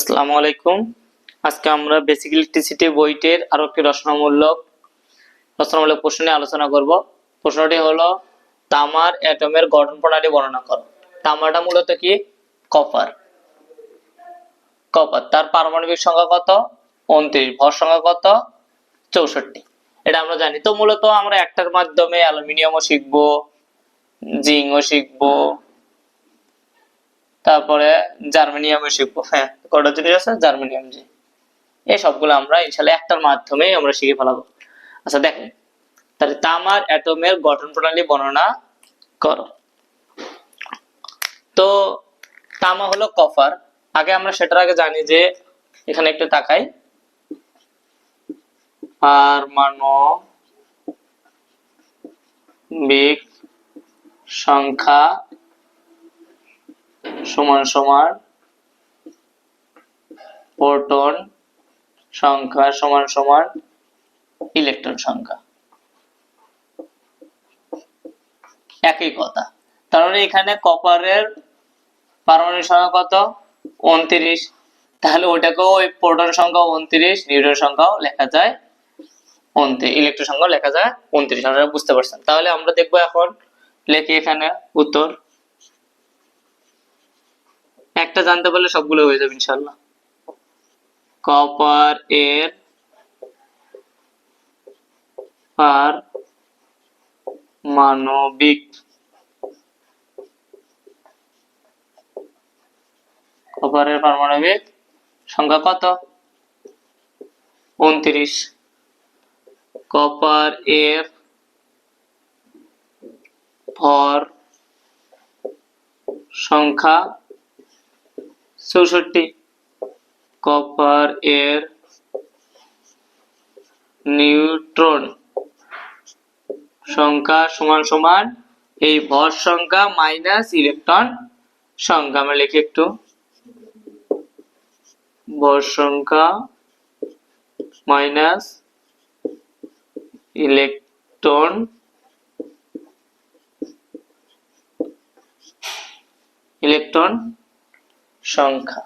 আসসালামু আলাইকুম। আজকে আমরা বেসিক ইলেকট্রিসিটি বইটির আরও একটি রচনামূলক রচনামূলক প্রশ্ন নিয়ে আলোচনা করব। প্রশ্নটি হলো, তামার অ্যাটমের গঠন প্রণালী বর্ণনা করো। তামাটা মূলত কি? কপার। কপার, তার পারমাণবিক সংখ্যা কত? উনত্রিশ। ভর সংখ্যা কত? চৌষট্টি। এটা আমরা জানি। তো মূলত আমরা একটার মাধ্যমে অ্যালুমিনিয়ামও শিখব জিঙ্কও শিখব তারপরে জার্মানিয়ামে শিখব হ্যাঁ কটা জিনিস আছে জার্মানিয়াম জি। এই সবগুলো আমরা ইনশাল্লাহ একটার মাধ্যমে আমরা শিখে ফেলাবো। আচ্ছা দেখেন। তাহলে তামার অ্যাটমের গঠন প্রণালী বর্ণনা করো। তো তামা হলো কপার আগে আমরা সেটার আগে জানি যে এখানে একটু তাকাই। পারমাণবিক সংখ্যা সমান সমান প্রোটন সংখ্যা সমান সমান ইলেকট্রন সংখ্যা। একই কথা। মানে এখানে কপারের পারমাণবিক সংখ্যা কত? উনত্রিশ। তাহলে ওটাকেও ওই প্রোটন সংখ্যা উনত্রিশ নিউট্রন সংখ্যাও লেখা যায় ইলেকট্রন সংখ্যাও লেখা যায় উনত্রিশ। বুঝতে পারছেন। তাহলে আমরা দেখব এখন, লেখি এখানে উত্তর। একটা জানতে পারলে সবগুলো হয়ে যাবে ইনশাল্লাহ কপার এর পার মানবিক কপারের পারমাণবিক সংখ্যা কত? উনত্রিশ। কপার এর ভর সংখ্যা চৌষট্টি। কপার এর নিউট্রন সংখ্যা সমান সমান এই ভর সংখ্যা মাইনাস ইলেকট্রন সংখ্যা। আমরা লিখি একটু। ভর সংখ্যা মাইনাস ইলেকট্রন ইলেকট্রন সংখ্যা।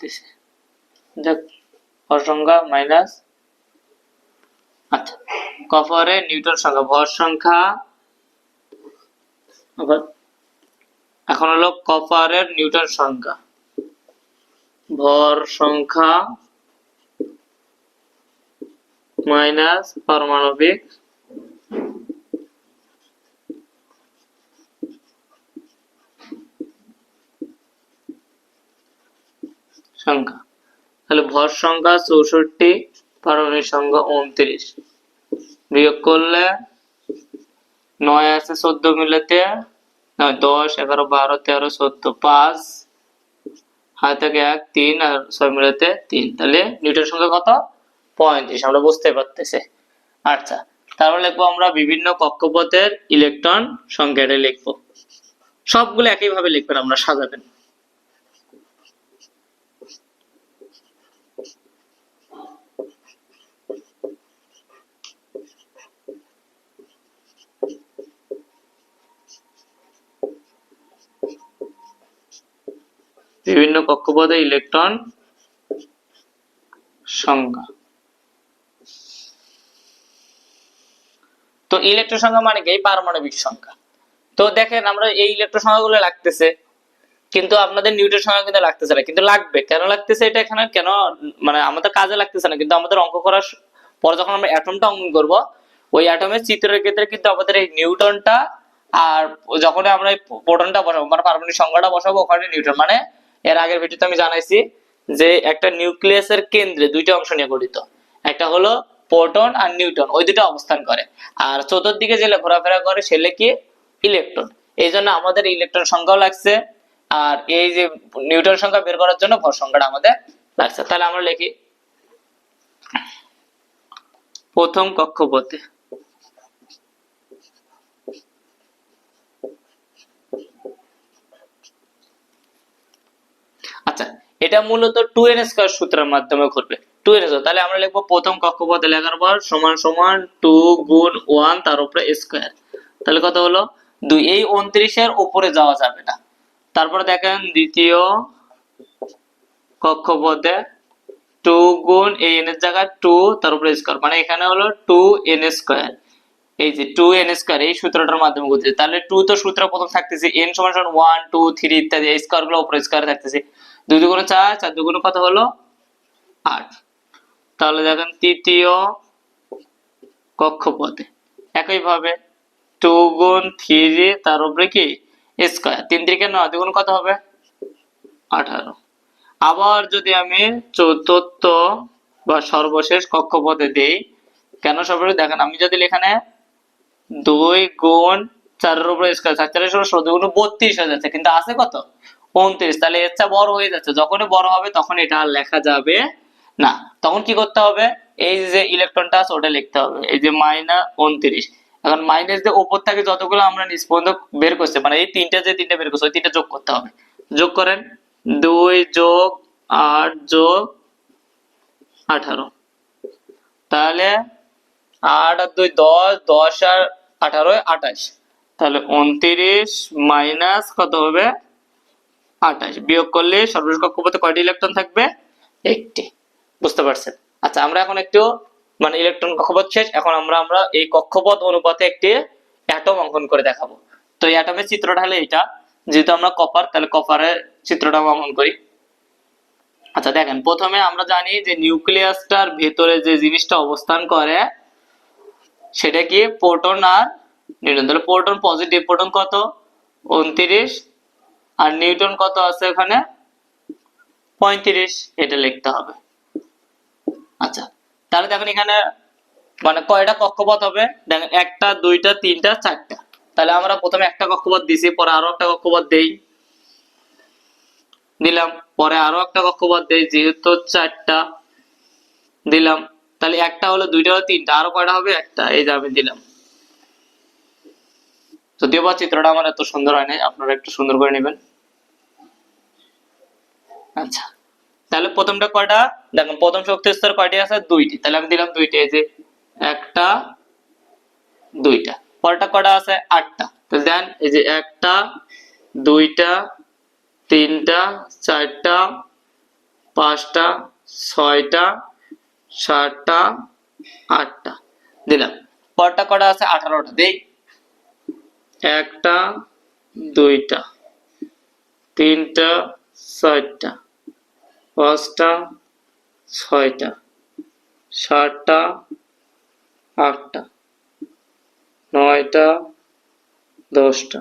দিছে দেখ ভর সংখ্যা মাইনাস আচ্ছা কপারে নিউটন সংখ্যা ভর সংখ্যা আবার এখন হলো কপারের নিউটন সংখ্যা। ভর সংখ্যা মাইনাস পারমাণবিক সংখ্যা। তাহলে ভর সংখ্যা চৌষট্টি, পারমাণবিক সংখ্যা উনত্রিশ। বিয়োগ করলে নয় আছে চোদ্দ মিলেতে নয় দশ, এগারো, বারো, তেরো, চোদ্দ, পাঁচ, হাত থেকে এক, তিন, আর ছয় মিলেতে তিন। তাহলে নিউটন সংখ্যা কত? পঁয়ত্রিশ, আমরা বুঝতে পারতেছি। আচ্ছা তারপর লিখব আমরা বিভিন্ন কক্ষপথের ইলেকট্রন সংখ্যাটা লিখব। সবগুলো একইভাবে লিখবেন, আমরা সাজাবেন। বিভিন্ন কক্ষপথে ইলেকট্রন সংখ্যা তো ইলেকট্রন সংখ্যা মানে কি? পারমাণবিক সংখ্যা তো দেখেন আমরা এই ইলেকট্রন সংখ্যাগুলো লাগতেছে, কিন্তু আপনাদের নিউটন সংখ্যা কিন্তু লাগতেছে না, কিন্তু লাগবে। কেন লাগতেছে এটা এখানে? কেন? মানে আমাদের কাজে লাগতেছে না, কিন্তু আমাদের অঙ্ক করার পর যখন আমরা অ্যাটমটা অঙ্কন করব, ওই অ্যাটমের চিত্রের ক্ষেত্রে কিন্তু আমাদের এই নিউটনটা আর যখন আমরা এই প্রোটনটা বসাবো মানে পারমাণবিক সংখ্যাটা বসাবো, ওখানে নিউটন মানে এর আগের ভিডিওতে আমি জানাইছি যে একটা নিউক্লিয়াসের কেন্দ্রে দুইটা অংশ নিয়ে গঠিত। একটা হলো প্রোটন আর নিউটন ওই দুটো অবস্থান করে। আর চতুর্দিকে যে ঘোরাফেরা করে সেলে কি? ইলেকট্রন। এই জন্য আমাদের ইলেকট্রন সংখ্যাও লাগছে, আর এই যে নিউটন সংখ্যা বের করার জন্য ভর সংখ্যাটা আমাদের লাগছে। তাহলে আমরা লিখি প্রথম কক্ষপথে আচ্ছা এটা মূলত টু এন স্কোয়ার সূত্রের মাধ্যমে ঘটবে। টু এন স্কোয়ার, তাহলে আমরা লিখব প্রথম কক্ষপথে লেখার পর সমান সমান টু গুণ ওয়ান তার উপরে স্কোয়ার। তাহলে কত হলো? দুই। এই উনত্রিশের উপরে যাওয়া যাবে না। তারপরে দেখেন দ্বিতীয় কক্ষপথে টু গুণ এই এন এর জায়গায় টু তার উপরে স্কোয়ার। মানে এখানে হলো টু এন স্কোয়ার। এই যে টু এন স্কোয়ার, এই সূত্রটার মাধ্যমে করতেছে তাহলে টু তো সূত্র প্রথম থাকতেছে, এন সমান সমান ওয়ান, টু, থ্রি ইত্যাদি স্কোয়ারগুলো উপরে স্কোয়ার থাকতেছে। দুই দুগুণে চার চার দুগুণে কত হলো? আট। তাহলে দেখেন তৃতীয় কক্ষপথে। একইভাবে টু গুণ থ্রি তার উপরে কি? স্কোয়ার। তিন তিরিকে নয়, দুগুণ কত হবে? আঠারো। আবার যদি আমি চতুর্থ বা সর্বশেষ কক্ষপথে দেই, কেন সর্বশেষ? দেখেন আমি যদি এখানে দুই গুণ চারের উপরে স্কোয়ার চারের ষোলো ষোলো দুগুণ বত্রিশ হয়ে যাচ্ছে, কিন্তু আছে কত? উনত্রিশ তাহলে এর চেয়ে বড় হয়ে যাচ্ছে। যখনই বড় হবে তখন এটা আর লেখা যাবে না। তখন কি করতে হবে? এই যে ইলেকট্রনটা আছে ওটা লিখতে হবে। এই যে মাইনাস উনত্রিশ এখন মাইনাস যে উপর থেকে যতগুলো আমরা পর্যন্ত বের করছি মানে এই তিনটা যে তিনটা বের করছে, ওই তিনটা যোগ করতে হবে। যোগ করেন। দুই যোগ আট যোগ আঠারো। তাহলে আট আর দুই দশ দশ আর আঠারো, আঠাশ। তাহলে উনত্রিশ মাইনাস কত হবে? আঠাশ বিয়োগ করলে সর্বশেষ কক্ষপথে কয়টি ইলেকট্রন থাকবে? একটি। বুঝতে পারছেন? আচ্ছা আমরা এখন একটু মানে ইলেকট্রন কক্ষপথ শেষ। এখন আমরা আমরা এই কক্ষপথ অনুপাতে একটি অ্যাটম অঙ্কন করে দেখাবো। তো এই অ্যাটমের চিত্রটা হলে এটা যেহেতু আমরা কপার তাহলে কপারের চিত্রটা অঙ্কন করি। আচ্ছা দেখেন, প্রথমে আমরা জানি যে নিউক্লিয়াসটার ভেতরে যে জিনিসটা অবস্থান করে, সেটা কি প্রোটন আর নিউট্রন। তাহলে প্রোটন পজিটিভ প্রোটন কত? উনত্রিশ। আর নিউটন কত আছে ওখানে পঁয়ত্রিশ, এটা লিখতে হবে। আচ্ছা তাহলে দেখেন এখানে মানে কয়টা কক্ষপথ হবে? দেখেন, একটা, দুইটা, তিনটা, চারটা। তাহলে আমরা প্রথমে একটা কক্ষপথ দিছি, পরে আরও একটা কক্ষপথ দেই। দিলাম, পরে আরও একটা কক্ষপথ দেই, যেহেতু চারটা। দিলাম, তাহলে একটা হলো, দুইটা হলো, তিনটা। আরও কয়টা হবে? একটা, এই যে আমি দিলাম। যদিও বা চিত্রটা আমার এত সুন্দর হয় নাই আপনারা একটু সুন্দর করে নেবেন। আচ্ছা তাহলে প্রথমটা কয়টা? দেখেন, প্রথম শক্তি স্তর কয়টি আছে? দুইটি। তাহলে আমি দিলাম দুইটি, এই যে একটা, দুইটা। পরটা কয়টা আছে? আটটা। তো দেন, এই যে একটা, দুইটা, তিনটা, চারটা, পাঁচটা, ছয়টা, সাতটা, আটটা। দিলাম। পরটা কটা আছে? আঠারোটা। দেই একটা, দুইটা, তিনটা, চারটা, পাঁচটা, ছয়টা, সাতটা, আটটা, নয়টা, দশটা,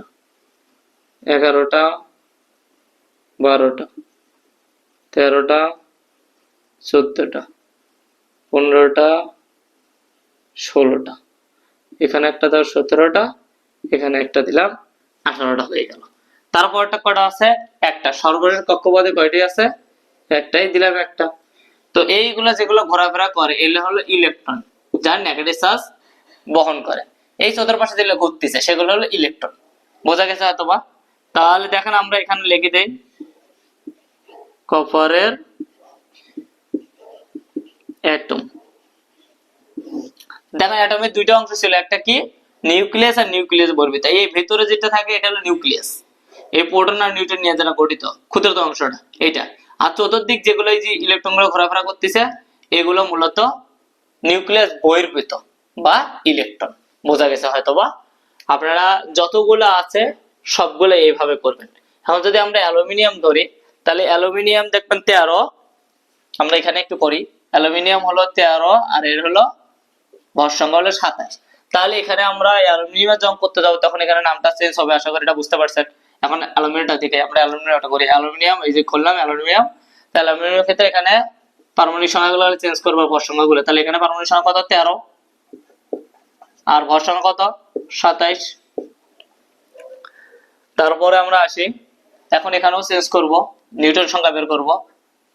এগারোটা, বারোটা, তেরোটা, চোদ্দটা, পনেরোটা, ষোলোটা। এখানে একটা দাও, সতেরোটা এখানে একটা দিলাম, আঠারোটা হয়ে গেল। তারপরটা কটা আছে? একটা। সর্বশেষ কক্ষপথে কয়টি আছে? একটাই দিলাম একটা। তো এইগুলা যেগুলো ঘোরাফেরা করে, এগুলো হলো ইলেকট্রন যার নেগেটিভ চার্জ বহন করে। এই চতুর্পাশে যেগুলো ঘুরতেছে, সেগুলো হলো ইলেকট্রন। বোঝা গেছে হয়তো বা তাহলে দেখেন আমরা এখানে লিখে দেই, কপারের অ্যাটম দেখেন অ্যাটমের দুইটা অংশ ছিল, একটা কি? নিউক্লিয়াস আর নিউক্লিয়াস বর্বিত এই ভেতরে যেটা থাকে, এটা হলো নিউক্লিয়াস এই প্রোটন আর নিউট্রন নিয়ে যারা গঠিত, ক্ষুদ্রতম অংশটা এটা আর চতুর্দিক যেগুলো এই যে ইলেকট্রনগুলো ঘোরাফেরা করতেছে, এগুলো মূলত নিউক্লিয়াস বহির্ভূত বা ইলেকট্রন বোঝা গেছে হয়তো বা আপনারা যতগুলো আছে, সবগুলো এইভাবে করবেন। এখন যদি আমরা অ্যালুমিনিয়াম ধরি, তাহলে অ্যালুমিনিয়াম দেখবেন তেরো। আমরা এখানে একটু করি। অ্যালুমিনিয়াম হলো তেরো, আর এর হলো ভর সংখ্যা হলো সাতাশ। তাহলে এখানে আমরা অ্যালুমিনিয়াম জং করতে যাব, তখন এখানে নামটা চেঞ্জ হবে, আশা করি এটা বুঝতে পারছেন। এখন অ্যালুমিনিয়ামটা থেকে আমরা অ্যালুমিনিয়ামটা করি। অ্যালুমিনিয়াম, এই যে খুললাম অ্যালুমিনিয়াম, তাহলে অ্যালুমিনিয়ামের ক্ষেত্রে এখানে পারমাণবিক সংখ্যাগুলো চেঞ্জ করব ভর সংখ্যাগুলো তাহলে এখানে পারমাণবিক সংখ্যা কত? তেরো। আর ভর সংখ্যা কত? সাতাইশ। তারপরে আমরা আসি। এখন এখানেও চেঞ্জ করব নিউটন সংখ্যা বের করব।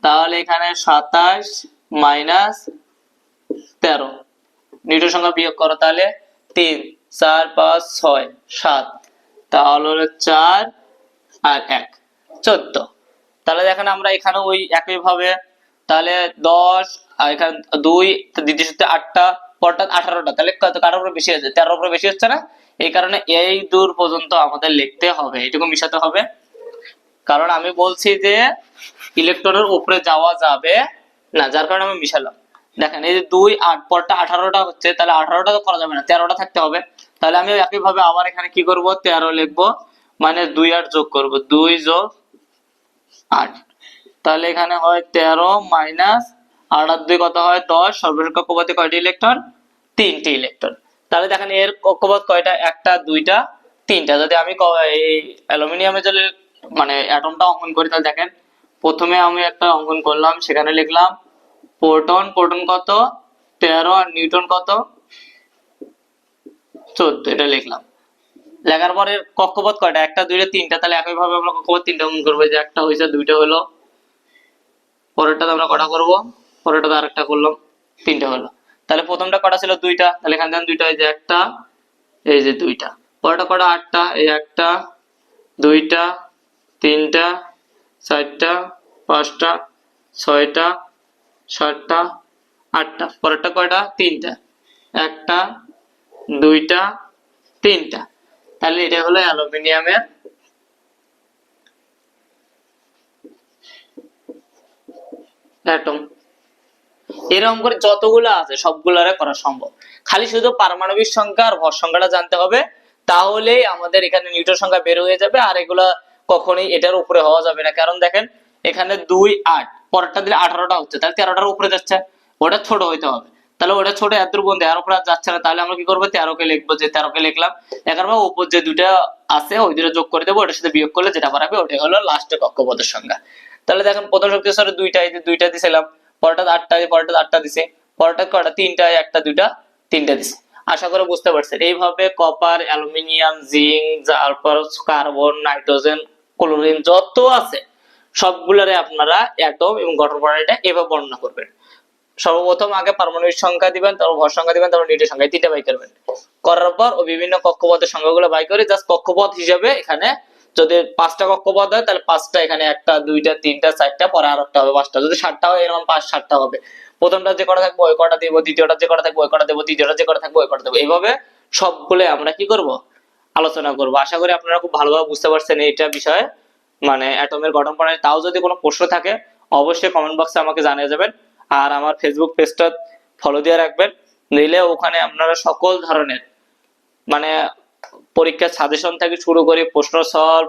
তাহলে এখানে সাতাশ মাইনাস তেরো। নিউটন সংখ্যা বিয়োগ করো তাহলে তিন, চার, পাঁচ, ছয়, সাত, তাহলে হলো চার আর এক, চোদ্দ। তাহলে দেখেন আমরা এখানে ওই একই ভাবে তাহলে দশ আর এখানে দুই দ্বিতীয় সূত্রে আটটা পরটা আঠারোটা, তাহলে কারোর উপরে বেশি হচ্ছে তেরোর উপরে বেশি হচ্ছে না? এই কারণে এই দূর পর্যন্ত আমাদের লিখতে হবে এটুকু মিশাতে হবে। কারণ আমি বলছি যে ইলেকট্রনের উপরে যাওয়া যাবে না, যার কারণে আমি মিশালাম। দেখেন, এই যে দুই আট, পরটা আঠারোটা হচ্ছে, তাহলে আঠারোটা তো করা যাবে না, তেরোটা থাকতে হবে। তাহলে আমি একইভাবে আবার এখানে কি করব? তেরো লিখব মানে দুই আট যোগ করব, দুই যোগ আট। তাহলে এখানে হয় তেরো মাইনাস আট আর দুই কত হয়? দশ। সর্বশেষ কক্ষপথে কয়টি ইলেকট্রন তিনটি ইলেকট্রন তাহলে দেখেন, এর কক্ষপথ কয়টা? একটা, দুইটা, তিনটা। যদি আমি এই অ্যালুমিনিয়ামের যদি মানে অ্যাটমটা অঙ্কন করি, তাহলে দেখেন, প্রথমে আমি একটা অঙ্কন করলাম, সেখানে লিখলাম প্রোটন প্রোটন কত? তেরো আর নিউটন কত? চোদ্দ, এটা লিখলাম। লেখার পরে কক্ষপথ কয়টা? একটা, দুইটা, তিনটা। তাহলে একইভাবে আমরা কক্ষপথ তিনটা অঙ্কন করব। যে একটা হয়েছে দুইটা হলো। পরেরটাতে আমরা কটা করব? পরেরটাতে আরেকটা করলাম। তিনটা হলো। তাহলে প্রথমটা কটা ছিল? দুইটা। তাহলে এখান থেকে দুইটা, এই যে একটা, এই যে দুইটা। পরেরটা কটা? আটটা, এই একটা, দুইটা, তিনটা, চারটা, পাঁচটা, ছয়টা সাতটা আটটা, পরেরটা কয়টা? তিনটা। একটা, দুইটা, তিনটা। তাহলে এটা হলো অ্যালুমিনিয়ামের অ্যাটম এরকম করে যতগুলো আছে, সবগুলারে করা সম্ভব। খালি শুধু পারমাণবিক সংখ্যা আর ভর সংখ্যাটা জানতে হবে, তাহলেই আমাদের এখানে নিউটন সংখ্যা বের হয়ে যাবে, আর এগুলা কখনোই এটার উপরে হওয়া যাবে না। কারণ দেখেন, এখানে দুই আট। পরেরটা দিলে আঠারোটা হচ্ছে, তাহলে তেরোটার উপরে যাচ্ছে, ওটা ছোট হইতে হবে। তাহলে ওটা ছোট এত বন্ধু আর উপরে যাচ্ছে না, তাহলে আমরা কি করব? তেরোকে লিখব, যে তেরোকে লিখলাম। এখানে বা উপর যে দুইটা আছে, ওই দুটো যোগ করে দেবো, ওটার সাথে বিয়োগ করলে যেটা বাড়াবে, ওটাই হলো লাস্টে কক্ষপথের সংখ্যা তাহলে দেখেন, প্রথম শক্তি স্তরে দুইটা দুইটা দিছিলাম পরটা আটটা পরটা আটটা দিছে পরটা কটা তিনটা, একটা, দুইটা, তিনটা দিছে। আশা করে বুঝতে পারছেন। এইভাবে কপার অ্যালুমিনিয়াম জিঙ্ক তারপর কার্বন নাইট্রোজেন ক্লোরিন যত আছে সবগুলারে আপনারা অ্যাটম এবং গঠন প্রণালীটা এভাবে বর্ণনা করবেন। সর্বপ্রথম আগে পারমাণবিক সংখ্যা দিবেন, তারপর ভর সংখ্যা দিবেন, তারপর নিউটন সংখ্যা তিনটা বাই করবেন। করার পর ও বিভিন্ন কক্ষপথের সংখ্যাগুলো বাই করে জাস্ট কক্ষপথ হিসেবে এখানে যদি পাঁচটা কক্ষপথ হয়, তাহলে পাঁচটা এখানে একটা, দুইটা, তিনটা, চারটা, পরে আর একটা হবে, পাঁচটা। যদি সাতটা হয়, এরকম পাঁচ, সাতটা হবে। প্রথমটা যে কটা থাকবে, ওই কটা দিব, দ্বিতীয়টা যে কটা থাকবে, ওই কটা দেবো, তৃতীয়টা যে কটা থাকবে, ওই কটা দেবো। এইভাবে সবগুলো আমরা কি করব? আলোচনা করব। আশা করি আপনারা খুব ভালোভাবে বুঝতে পারছেন এইটা বিষয়ে। মানে অ্যাটমের গঠন প্রণালী তাও যদি কোনো প্রশ্ন থাকে, অবশ্যই কমেন্ট বক্সে আমাকে জানিয়ে যাবেন। আর আমার ফেসবুক পেজটা ফলো দিয়ে রাখবেন। নিলে ওখানে আপনারা সকল ধরনের মানে পরীক্ষার সাজেশন থেকে শুরু করে প্রশ্ন সলভ